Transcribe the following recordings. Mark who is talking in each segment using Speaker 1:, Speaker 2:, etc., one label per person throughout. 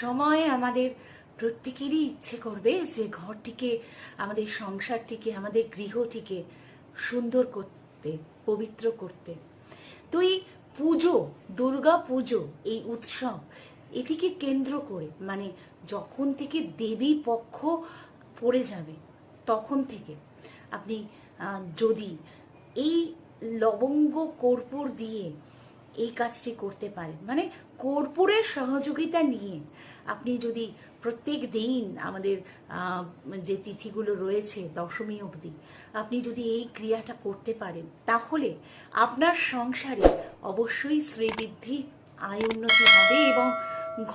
Speaker 1: সময় আমাদের প্রত্যেকেরই ইচ্ছে করবে যে ঘরটিকে, আমাদের সংসারটিকে, আমাদের গৃহটিকে সুন্দর করতে, পবিত্র করতে। তো এই পুজো, দুর্গা পুজো, এই উৎসব, এটিকে কেন্দ্র করে মানে যখন থেকে দেবী পক্ষ পড়ে যাবে, তখন থেকে আপনি যদি এই লবঙ্গ কর্পূর দিয়ে এই কাজটি করতে পারেন। মানে কর্পূরের সহযোগিতা নিয়ে। আপনি যদি প্রত্যেক দিন আমাদের যে তিথিগুলো রয়েছে, দশমী অবধি, আপনি যদি এই ক্রিয়াটা করতে পারেন, তাহলে আপনার সংসারে অবশ্যই শ্রীবৃদ্ধি, আয় উন্নতি হবে এবং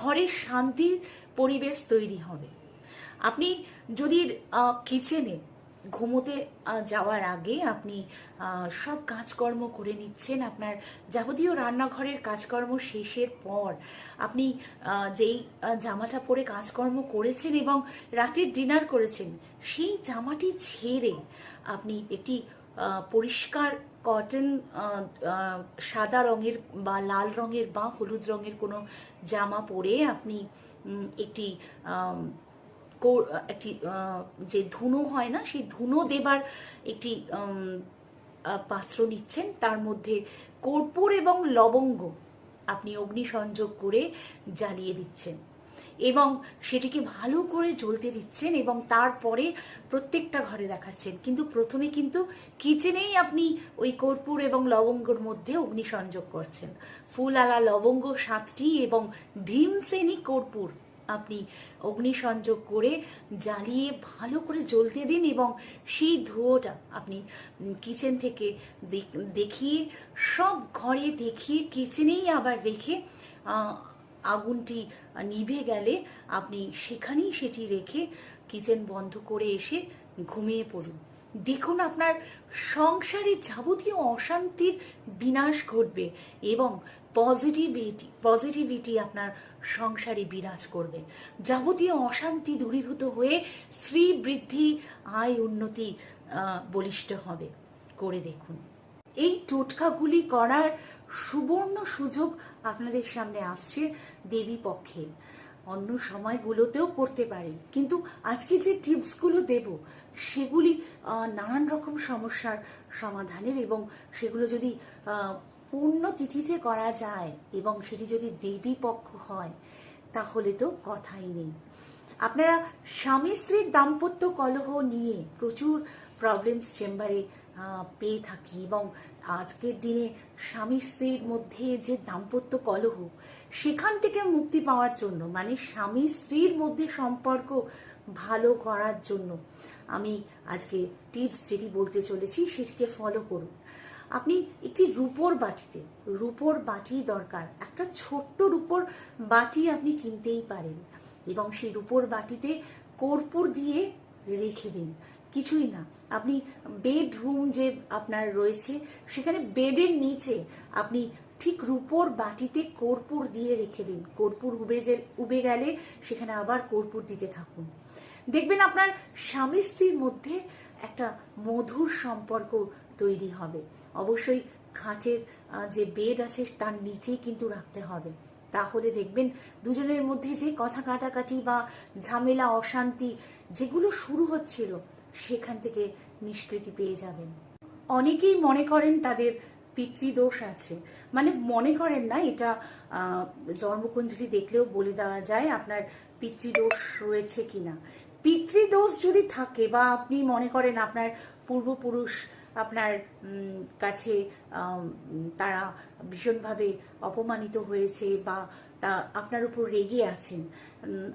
Speaker 1: ঘরে শান্তির পরিবেশ তৈরি হবে। আপনি যদি কিচেনে ঘুমোতে যাওয়ার আগে আপনি সব কাজকর্ম করে নিচ্ছেন। আপনার যাবতীয় রান্নাঘরের কাজকর্ম শেষের পর আপনি যেই জামাটা পরে কাজকর্ম করেছেন এবং রাতের ডিনার করেছেন, সেই জামাটি ছেড়ে আপনি একটি পরিষ্কার কটন সাদা রঙের বা লাল রঙের বা হলুদ রঙের কোনো জামা পরে আপনি একটি একটি যে ধুনো হয় না, সেই ধুনো দেবার একটি পাত্র নিচ্ছেন। তার মধ্যে কর্পূর এবং লবঙ্গ আপনি অগ্নি সংযোগ করে জ্বালিয়ে দিচ্ছেন এবং সেটিকে ভালো করে জ্বলতে দিচ্ছেন এবং তারপরে প্রত্যেকটা ঘরে দেখাচ্ছেন। কিন্তু প্রথমে কিন্তু কিচেনেই আপনি ওই কর্পূর এবং লবঙ্গর মধ্যে অগ্নি সংযোগ করছেন। ফুল আলা লবঙ্গ সাতটি এবং ভীমসেনী কর্পূর আপনি অগ্নি সংযোগ করে জ্বালিয়ে ভালো করে জ্বলতে দিন এবং সেই ধুয়োটা আপনি কিচেন থেকে দেখ- দেখিয়ে সব ঘরে দেখিয়ে কিচেনেই আবার রেখে আগুনটি নিভে গেলে আপনি সেখানেই সেটি রেখে কিচেন বন্ধ করে এসে ঘুমিয়ে পড়ুন। দেখুন আপনার সংসারে যাবতীয় অশান্তির বিনাশ ঘটবে এবং পজিটিভিটি পজিটিভিটি আপনার সংসারে বিরাজ করবে। যাবতীয় অশান্তি দূরীভূত হয়ে স্ত্রী বৃদ্ধি আয় উন্নতি বলিষ্ঠ হবে। করে দেখুন। এই টোটকাগুলি করার সুবর্ণ সুযোগ আপনাদের সামনে আসছে দেবী পক্ষে। অন্য সময়গুলোতেও করতে পারেন। কিন্তু আজকে যে টিপসগুলো দেব, সেগুলি নানান রকম সমস্যার সমাধানের এবং সেগুলো যদি পূর্ণ তিথিতে করা যায় এবং সেটি যদি দেবী পক্ষ হয়, তাহলে তো কথাই নেই। আপনারা স্বামী স্ত্রীর দাম্পত্য কলহ নিয়ে প্রচুর প্রবলেমস চেম্বারে পেয়ে থাকি এবং আজকের দিনে স্বামী স্ত্রীর মধ্যে যে দাম্পত্য কলহ, সেখান থেকে মুক্তি পাওয়ার জন্য মানে স্বামী স্ত্রীর মধ্যে সম্পর্ক ভালো করার জন্য, আমি আজকে টিপস যেটি বলতে চলেছি, সেটিকে ফলো করুন। আপনি একটি রূপোর বাটিতে, রূপোর বাটি দরকার। একটা ছোট্ট রূপোর বাটি আপনি কিনতেই পারেন এবং সেই রূপোর বাটিতে কর্পূর দিয়ে রেখে দিন। কিছুই না, আপনি বেডরুম যে আপনার রয়েছে, সেখানে বেডের নিচে আপনি ঠিক রূপোর বাটিতে কর্পূর দিয়ে রেখে দিন। কর্পূর উবে যে, উবে গেলে সেখানে আবার কর্পূর দিতে থাকুন। দেখবেন আপনার স্বামী স্ত্রীর মধ্যে একটা মধুর সম্পর্ক তৈরি হবে। অবশ্যই খাটের যে বেড আছে তার নিচেই কিন্তু রাখতে হবে। তাহলে দেখবেন দুজনের মধ্যে যে কথা কাটাকাটি বা ঝামেলা অশান্তি যেগুলো শুরু হচ্ছিল সেখান থেকে নিষ্কৃতি পেয়ে যাবেন। অনেকেই মনে করেন তাদের পিতৃদোষ আছে। মানে মনে করেন না এটা আহ, জন্মকুঞ্জলি দেখলেও বলে দেওয়া যায় আপনার পিতৃদোষ রয়েছে কিনা। পিতৃদোষ যদি থাকে বা আপনি মনে করেন আপনার পূর্বপুরুষ আপনার কাছে তারা ভীষণভাবে অপমানিত হয়েছে বা তা আপনার উপর রেগে আছেন।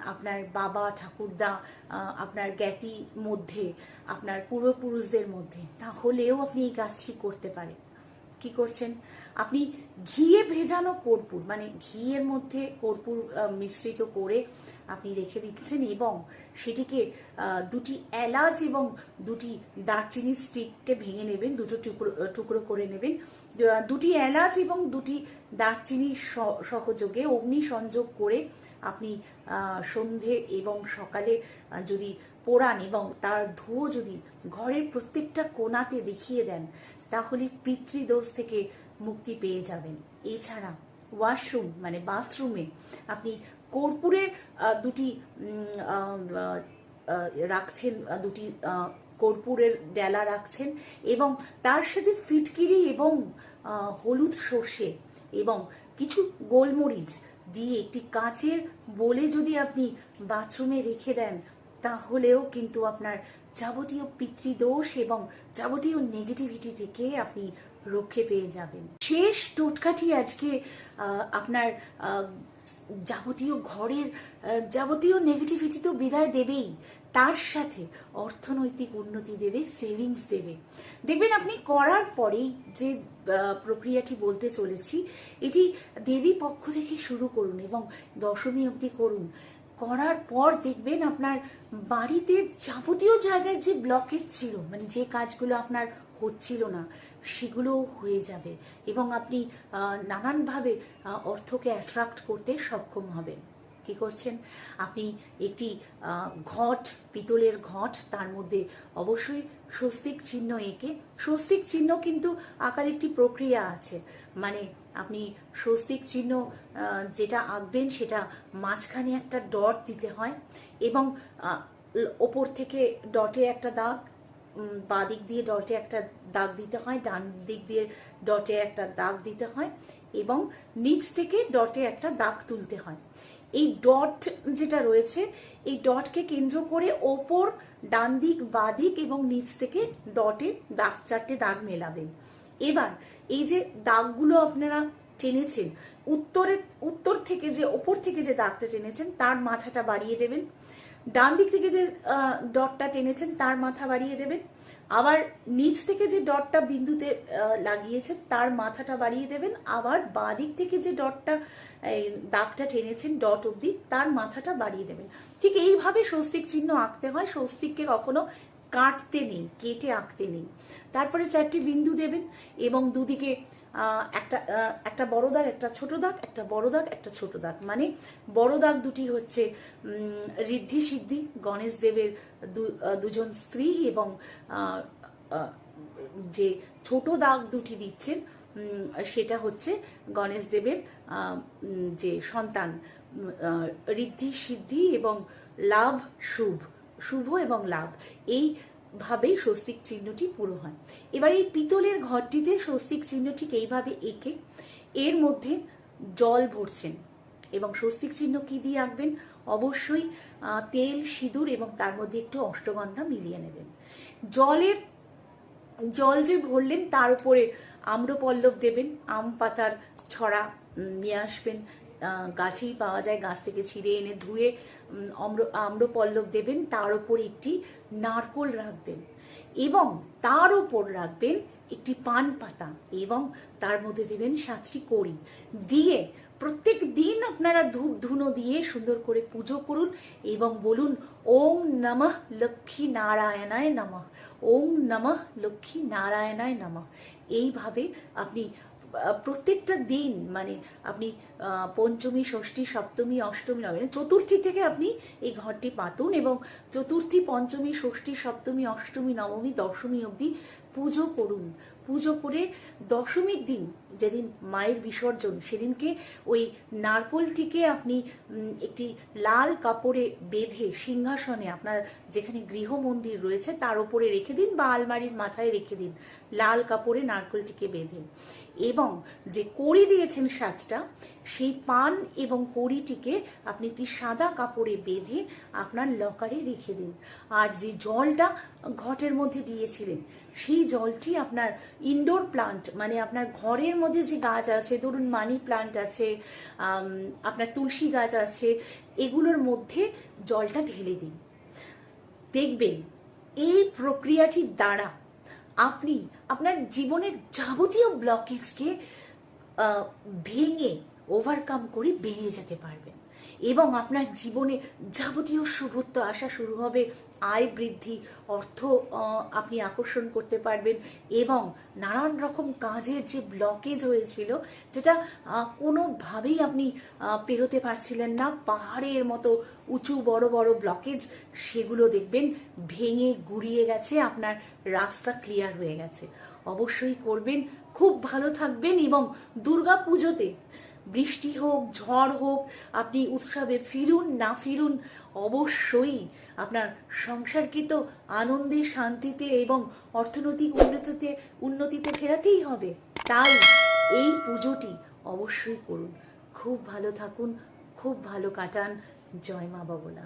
Speaker 1: আপনার বাবা, ঠাকুরদা আপনার জ্ঞাতি মধ্যে, আপনার পূর্বপুরুষদের মধ্যে, তাহলেও আপনি এই কাজটি করতে পারেন। কি করছেন? আপনি ঘিয়ে ভেজানো কর্পূর মানে ঘিয়ের মধ্যে কর্পূর মিশ্রিত করে আপনি রেখে দিচ্ছেন এবং সেটিকে দুটি এলাচ এবং দুটি দারচিনি স্টিককে ভেঙে নেবেন, দুটো টুকরো টুকরো করে নেবেন। দুটি এলাচ এবং দুটি দারচিনি সহযোগে অগ্নি সংযোগ করে আপনি সন্ধে এবং সকালে যদি পোড়ান এবং তার ধুয়ো যদি ঘরের প্রত্যেকটা কোণাতে দেখিয়ে দেন, তাহলে পিতৃদোষ থেকে মুক্তি পেয়ে যাবেন। এছাড়া ওয়াশরুম মানে বাথরুমে আপনি কর্পূরের দুটি রাখছেন দুটি কর্পূরের ডেলা রাখছেন এবং তার সাথে ফিটকিরি এবং হলুদ সর্ষে এবং কিছু গোলমরিচ দিয়ে একটি কাঁচের বলে যদি আপনি বাথরুমে রেখে দেন, তাহলেও কিন্তু আপনার যাবতীয় পিতৃদোষ এবং যাবতীয় নেগেটিভিটি থেকে আপনি রক্ষে পেয়ে যাবেন। শেষ টোটকাটি আজকে আপনার যাবতীয় ঘরের যাবতীয় নেগেটিভিটি তো বিদায় দেবেই। তার সাথে অর্থনৈতিক উন্নতি দেবে সেভিংস দেবে। দেখবেন আপনি করার পরেই যে প্রক্রিয়াটি বলতে চলেছি, এটি দেবী পক্ষ থেকে শুরু করুন এবং দশমী অবধি করুন। করার পর দেখবেন আপনার বাড়িতে যাবতীয় জায়গায় যে ব্লকেজ ছিল মানে যে কাজগুলো আপনার হচ্ছিল না সেগুলো হয়ে যাবে এবং আপনি নানানভাবে অর্থকে অ্যাট্রাক্ট করতে সক্ষম হবেন। কি করছেন? আপনি একটি ঘট, পিতলের ঘট, তার মধ্যে অবশ্যই স্বস্তিক চিহ্ন এঁকে, স্বস্তিক চিহ্ন কিন্তু আকার একটি প্রক্রিয়া আছে। মানে আপনি স্বস্তিক চিহ্ন যেটা আঁকবেন সেটা মাঝখানে একটা ডট দিতে হয় এবং ওপর থেকে ডটে একটা দাগ বাঁ দিক দিয়ে ডটে একটা দাগ দিতে হয়, ডান দিক দিয়ে ডটে একটা দাগ দিতে হয় এবং নিচ থেকে ডটে একটা দাগ তুলতে হয়। এই ডট যেটা রয়েছে, এই ডটকে কেন্দ্র করে ওপর, ডান দিক, বাঁ দিক এবং নিচ থেকে ডটে দাগ, চারটে দাগ মেলাবেন এবার এই যে দাগগুলো আপনারা টেনেছেন উত্তরের উত্তর থেকে যে, ওপর থেকে যে দাগটা টেনেছেন, তার মাথাটা বাড়িয়ে দেবেন। ডান দিক থেকে যে ডটটা টেনেছেন, তার মাথা বাড়িয়ে দেবেন। আবার নিচ থেকে যে ডটটা বিন্দুতে লাগিয়েছেন, তার মাথাটা বাড়িয়ে দেবেন। আবার বাঁ দিক থেকে যে ডটটা দাগটা টেনেছেন, ডট অবধি, তার মাথাটা বাড়িয়ে দেবেন। ঠিক এইভাবে স্বস্তিক চিহ্ন আঁকতে হয়। স্বস্তিককে কখনো কাটতে নেই, কেটে আঁকতে নেই। তারপরে চারটি বিন্দু দেবেন এবং দুদিকে একটা একটা বড় দাগ, একটা ছোট দাগ, একটা বড় দাগ, একটা ছোট দাগ। মানে বড় দাগ দুটি হচ্ছে ঋদ্ধি সিদ্ধি, গণেশ দেবের দুজন স্ত্রী এবং যে ছোট দাগ দুটি দিচ্ছেন সেটা হচ্ছে গণেশ দেবের যে সন্তান ঋদ্ধি সিদ্ধি এবং লাভ শুভ শুভ এবং লাভ। এই ভাবেই স্বস্তিক চিহ্নটি পুরো হয়। এবার এই পিতলের ঘরটিতে স্বস্তিক চিহ্ন ঠিক এইভাবে এঁকে এর মধ্যে জল ভরছেন এবং স্বস্তিক চিহ্ন কি দিয়ে আঁকবেন? অবশ্যই তেল, সিঁদুর এবং তার মধ্যে একটু অষ্টগন্ধা মিলিয়ে নেবেন। জলের, জল যে ভরলেন তার উপরে আম্রপল্লব দেবেন, আম পাতার ছড়া নিয়ে আসবেন। গাছেই পাওয়া যায়, গাছ থেকে ছিঁড়ে এনে ধুয়ে আম্র আম্রপল্লব দেবেন, তার উপর একটি নারকোল রাখবেন এবং তার উপর রাখবেন একটি পান পাতা এবং তার মধ্যে দেবেন সাতটি কড়ি। দিয়ে প্রত্যেক দিন আপনারা ধূপ ধুনো দিয়ে সুন্দর করে পুজো করুন এবং বলুন, ওম নমঃ লক্ষ্মী নারায়ণায় নমঃ, ওম নমঃ লক্ষ্মী নারায়ণায় নমঃ। এইভাবে আপনি প্রত্যেকটা দিন মানে আপনি পঞ্চমী, ষষ্ঠী, সপ্তমী, অষ্টমী, নবমী চতুর্থী থেকে আপনি এই ঘরটি পাতুন এবং চতুর্থী, পঞ্চমী, ষষ্ঠী, সপ্তমী, অষ্টমী, নবমী, দশমী অবধি পুজো করুন। পুজো করে দশমীর দিন, যেদিন মায়ের বিসর্জন, সেদিনকে ওই নারকোলটিকে আপনি একটি লাল কাপড়ে বেঁধে সিংহাসনে আপনার যেখানে গৃহ মন্দির রয়েছে, তার উপরে রেখে দিন বা আলমারির মাথায় রেখে দিন। লাল কাপড়ে নারকোলটিকে বেঁধে। এবং যে কড়ি দিয়েছেন সাজটা সেই পান এবং কড়িটিকে আপনি একটি সাদা কাপড়ে বেঁধে আপনার লকারে রেখে দিন। আর যে জলটা ঘটের মধ্যে দিয়েছিলেন, সেই জলটি আপনার ইনডোর প্লান্ট মানে আপনার ঘরের মধ্যে যে গাছ আছে, ধরুন মানি প্লান্ট আছে আপনার তুলসী গাছ আছে, এগুলোর মধ্যে জলটা ঢেলে দিন। দেখবেন, এই প্রক্রিয়াটির দ্বারা আপনি আপনার জীবনের যাবতীয় ব্লকেজকে ভেঙে ওভারকাম করে বেরিয়ে যেতে পারবেন। এবং আপনার জীবনে যাবতীয় শুভত্ব আসা শুরু হবে। আয় বৃদ্ধি, অর্থ আপনি আকর্ষণ করতে পারবেন এবং নানান রকম কাজের যে ব্লকেজ হয়েছিল, যেটা কোনোভাবেই আপনি পেরোতে পারছিলেন না। পাহাড়ের মতো উঁচু, বড় বড় ব্লকেজ সেগুলো দেখবেন ভেঙে গুড়িয়ে গেছে, আপনার রাস্তা ক্লিয়ার হয়ে গেছে। অবশ্যই করবেন, খুব ভালো থাকবেন এবং দুর্গা পুজোতে বৃষ্টি হোক, ঝড় হোক, আপনি উৎসবে ফিরুন না ফিরুন, অবশ্যই আপনার সংসারকে তো আনন্দে, শান্তিতে এবং অর্থনৈতিক উন্নতিতে উন্নতিতে ফেরাতেই হবে। তাই এই পুজোটি অবশ্যই করুন। খুব ভালো থাকুন, খুব ভালো কাটান। জয় মা বাবলা